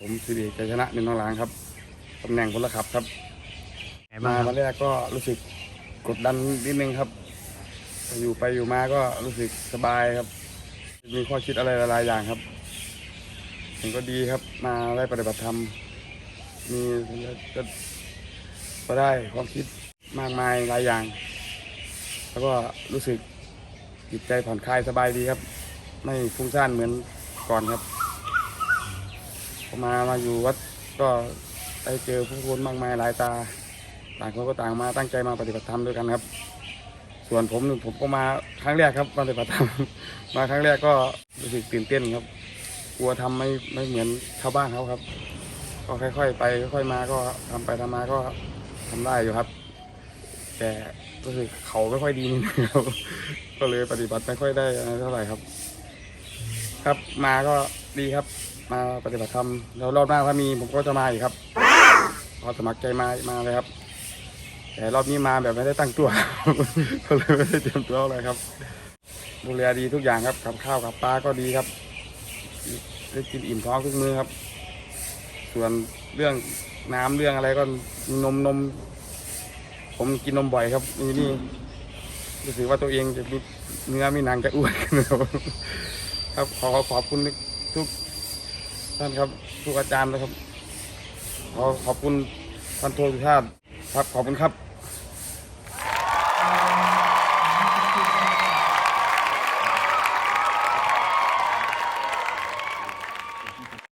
ผมสิริชัยชนะนินทองหลางครับตำแหน่งพลขับครับไงบ้ามางครัวับนแรกก็รู้สึกกดดันนิดนึงครับแต่อยู่ไปอยู่มาก็รู้สึกสบายครับ มีข้อคิดอะไรหลายๆอย่างครับผมก็ดีครับมาได้ปฏิบัติธรรมมีก็ก็ได้ความคิดมากมายหลายอย่าง แล้วก็รู้สึกจิตใจผ่อนคลายสบายดีครับ ไม่ฟุ้งซ่านเหมือนก่อนครับพอ มามาอยู่วัดก็ได้เจอผู้คนมากมายหลายตา ต่างคนก็ต่างมาตั้งใจมาปฏิบัติธรรมด้วยกันครับ ส่วนผมนี่ผมก็มาครั้งแรกครับปฏิบัติธรรมมาครั้งแรกก็รู้สึกตื่นเต้นครับ กลัวทำไม่ไม่เหมือนชาวบ้านเขาครับ ก็ค่อย ๆ ไปค่อยๆมาก็ทำไปทำมาก็ทำได้อยู่ครับ แต่รู้สึกเขาไม่ค่อยดีนิดนึงครับก็เลยปฏิบัติไม่ค่อยได้เท่าไหร่ครับ ครับมาก็ดีครับ มาปฏิบัติธรรมแล้วรอบหน้าถ้ามีผมก็จะมาอีกครับพอสมัครใจมามาเลยครับ แต่รอบนี้มาแบบไม่ได้ตั้งตัวก็เลยไม่ได้เตรียมตัวอะไรครับดูแลดีทุกอย่างครับกับข้าวกับปลาก็ดีครับได้กินอิ่มท้องทุกมื้อครับ ส่วนเรื่องน้ำเรื่องอะไรก็นมนม ผมกินนมบ่อยครับนี่นี่รู้สึกว่าตัวเองจะมีเนื้อมีหนังจะอ้วนครับ ครับขอขอบคุณทุกท่านครับทุกอาจารย์นะครับขอขอบคุณท่านโทสุชาติครับขอบคุณครับ